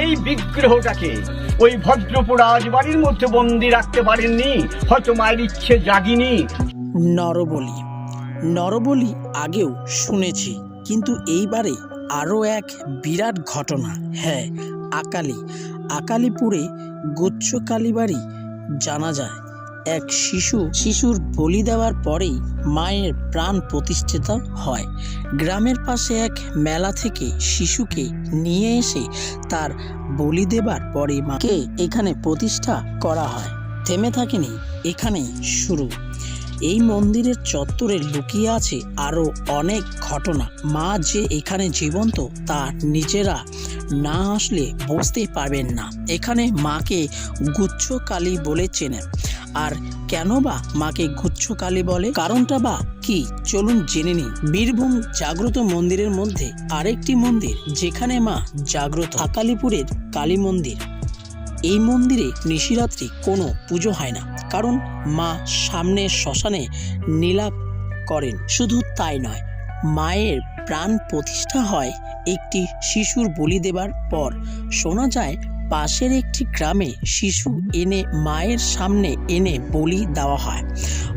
এই বিগ্রহটাকে ওই ভদ্রপুর রাজবাড়ির মধ্যে বন্দি রাখতে পারেননি, হয়তো মায়ের ইচ্ছে জাগিনি। নরবলি। নরবলি আগেও শুনেছি, কিন্তু এইবারে আরও এক বিরাট ঘটনা। হ্যাঁ আকালি। আকালিপুরে গুচ্ছ কালীবাড়ি জানা যায়। এক শিশু শিশুর বলি দেওয়ার পরেই মায়ের প্রাণ প্রতিষ্ঠিত হয়। গ্রামের পাশে এক মেলা থেকে শিশুকে নিয়ে এসে তার বলি দেবার পরে মাকে এখানে প্রতিষ্ঠা করা হয়। থেমে থাকেনি, এখানেই শুরু। এই মন্দিরের চত্বরে লুকিয়ে আছে আরও অনেক ঘটনা। মা যে এখানে জীবন্ত, তা নিজেরা না আসলে বুঝতেই পারবেন না। এখানে মাকে গুচ্ছ কালী বলে চেনে আর কেন বা মাকে গুচ্ছ কালী বলে? কারণটা বা কি? চলুন জেনে নিই। বীরভূম জাগ্রত মন্দিরের মধ্যে আরেকটি মন্দির, যেখানে মা জাগ্রত। আকালিপুরের কালী মন্দির। এই মন্দিরে নিশিরাত্রি কোনো পুজো হয় না, কারণ মা সামনে শ্মশানে নীলাপ করেন। শুধু তাই নয়, মায়ের প্রাণ প্রতিষ্ঠা হয় একটি শিশুর বলি দেবার পর। শোনা যায় পাশের একটি গ্রামে শিশু এনে মায়ের সামনে এনে বলি দেওয়া হয়।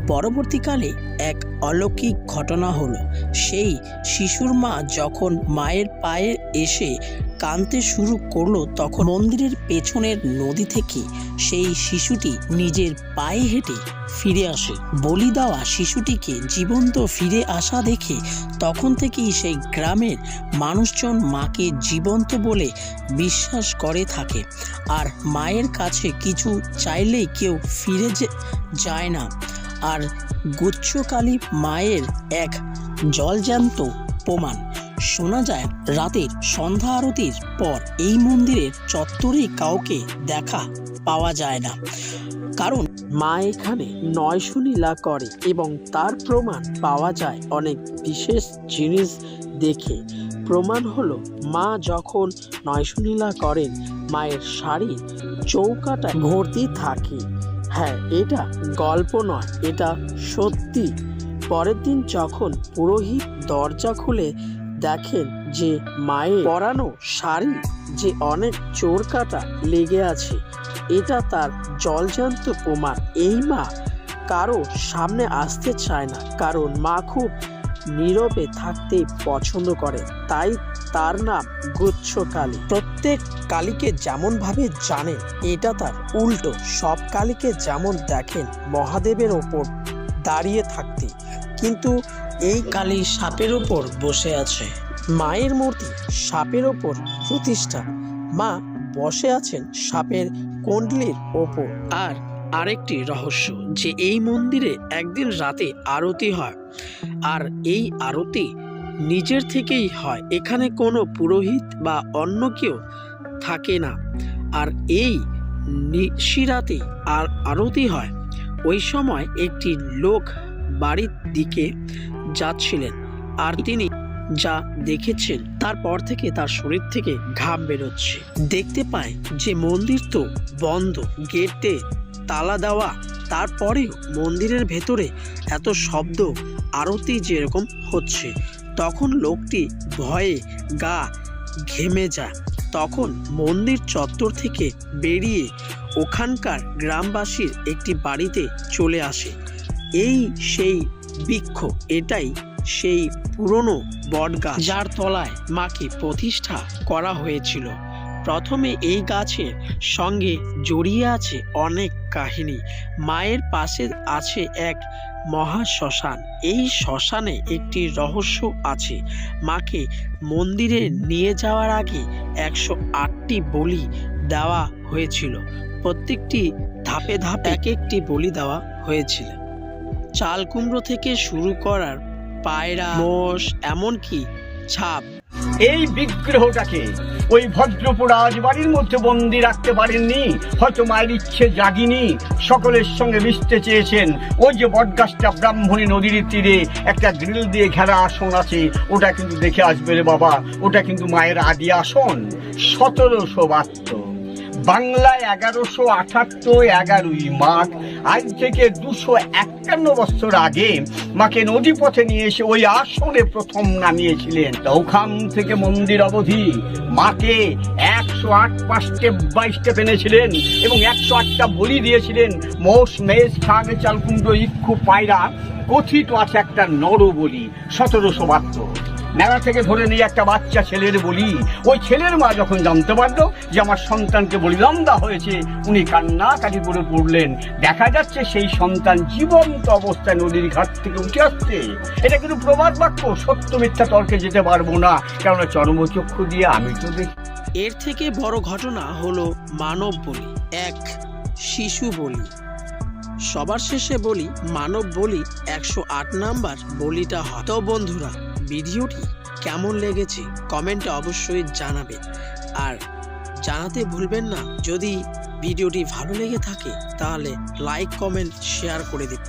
পরবর্তীকালে এক অলৌকিক ঘটনা হলো, সেই শিশুর মা যখন মায়ের পায়ে এসে কাঁদতে শুরু করল তখন মন্দিরের পেছনের নদী থেকে। সেই শিশুটি নিজের পায়ে হেঁটে ফিরে আসে। বলি দেওয়া শিশুটিকে জীবন্ত ফিরে আসা দেখে তখন থেকেই সেই গ্রামের মানুষজন মাকে জীবন্ত বলে বিশ্বাস করে থাকে। আর মায়ের কাছে কিছু চাইলেই কেউ ফিরে যায় না। আর গুচ্ছকালী মায়ের এক জলজ্যান্ত প্রমাণ। শোনা যায় রাতের সন্ধ্যা আরতির পর এই মন্দিরের চত্বরে কাউকে দেখা পাওয়া যায় না। কারণ মা এখানে নয়শো লীলা করে এবং তার প্রমাণ পাওয়া যায় অনেক বিশেষ জিনিস দেখে। প্রমাণ হলো মা যখন নয়শো লীলা করেন, মায়ের শাড়ি চৌকাটা ভর্তি থাকে। হ্যাঁ এটা গল্প নয়, এটা সত্যি। পরের দিন যখন পুরোহিত দরজা খুলে দেখেন যে মায়ের পরানো শাড়ি যে অনেক চোর কাটা লেগে আছে, এটা তার জলজান্ত প্রমাণ। এই মা কারও সামনে আসতে চায় না, কারণ মা খুব নীরবে থাকতে পছন্দ করে, তাই তার নাম গুচ্ছ কালী। প্রত্যেক কালীকে যেমন ভাবে জানেন, এটা তার উল্টো। সব কালীকে যেমন দেখেন মহাদেবের ওপর দাঁড়িয়ে থাকতে, কিন্তু এই কালী সাপের ওপর বসে আছে। মায়ের মূর্তি সাপের ওপর প্রতিষ্ঠা। মা বসে আছেন সাপের কুণ্ডলির ওপর। আর আরেকটি রহস্য যে এই মন্দিরে একদিন রাতে আরতি হয়। আর এই আরতি নিজের থেকেই হয়। এখানে কোনো পুরোহিত বা অন্য কেউ থাকে না। আর এই নিশিরাতে আর আরতি হয়। ওই সময় একটি লোক বাড়ির দিকে যাচ্ছিলেন আর তিনি যা দেখেছেন তারপর থেকে তার শরীর থেকে ঘাম বেরোচ্ছে। দেখতে পায় যে মন্দির তো বন্ধ, গেটে তালা দেওয়া। তারপরেও মন্দিরের ভেতরে এত শব্দ, আরতি যেরকম হচ্ছে, তখন লোকটি ভয়ে গা ঘেমে যায়। তখন মন্দির চত্বর থেকে বেরিয়ে ওখানকার গ্রামবাসীর একটি বাড়িতে চলে আসে। এই সেই বৃক্ষ, এটাই সেই পুরনো বটগাছ যার তলায় মাকে প্রতিষ্ঠা করা হয়েছিল। প্রথমে এই গাছের সঙ্গে জড়িয়ে আছে অনেক কাহিনী। মায়ের পাশে আছে এক মহা শ্মশান এই শ্মশানে একটি রহস্য আছে। মাকে মন্দিরে নিয়ে যাওয়ার আগে একশো আটটি বলি দেওয়া হয়েছিল। প্রত্যেকটি ধাপে ধাপে এক একটি বলি দেওয়া হয়েছিল। চাল কুমড়ো থেকে শুরু করার পায়রা, মোষ, এমনকি ছাপ। এই বিগ্রহটাকে ওই ভদ্রপুর রাজবাড়ির মধ্যে বন্দি রাখতে পারেননি, হয়তো মায়ের ইচ্ছে জাগিনি। সকলের সঙ্গে মিশতে চেয়েছেন। ওই যে বটগাছটা ব্রাহ্মণী নদীর তীরে একটা গ্রিল দিয়ে ঘেরা আসন আছে, ওটা কিন্তু দেখে আসবে রে বাবা, ওটা কিন্তু মায়ের আদি আসন। সতেরোশো বাহাত্তর। বাংলায় এগারোশো আঠাত্তর এগারোই মাঘ, আজ থেকে দুশো একান্ন বছর আগে মাকে নদী পথে নিয়ে এসে ওই আসনে প্রথম নামিয়েছিলেন। ওখান থেকে মন্দির অবধি মাকে একশো আট পাঁচ স্টেপ বাই স্টেপ এনেছিলেন এবং একশো আটটা বলি দিয়েছিলেন মোষ মেষ ছাগ চালকুণ্ড ইক্ষু পায়রা, কথিত আছে একটা নর বলি সতেরোশো বাহাত্তর। মেলা থেকে ধরে নিয়ে একটা বাচ্চা ছেলের বলি। ওই ছেলের মা যখন জানতে পারল যে আমার সন্তানকে বলিদান দেওয়া হয়েছে, উনি কান্নাকাটি করে পড়লেন। দেখা যাচ্ছে সেই সন্তান জীবন্ত অবস্থায় নদীর ঘাট থেকে উঠে আসছে। এটা কিন্তু প্রবাদ বাক্য, সত্য মিথ্যা তর্কে যেতে পারব না। কেননা চর্মচক্ষু দিয়ে আমি তো দেখি। এর থেকে বড় ঘটনা হলো মানব বলি, এক শিশু বলি। সবার শেষে বলি, মানব বলি একশো আট নাম্বার বলিটা হয়। তো বন্ধুরা ভিডিওটি কেমন লেগেছে কমেন্টে অবশ্যই জানাবেন। আর জানাতে ভুলবেন না, যদি ভিডিওটি ভালো লেগে থাকে, তাহলে লাইক কমেন্ট শেয়ার করে দিন।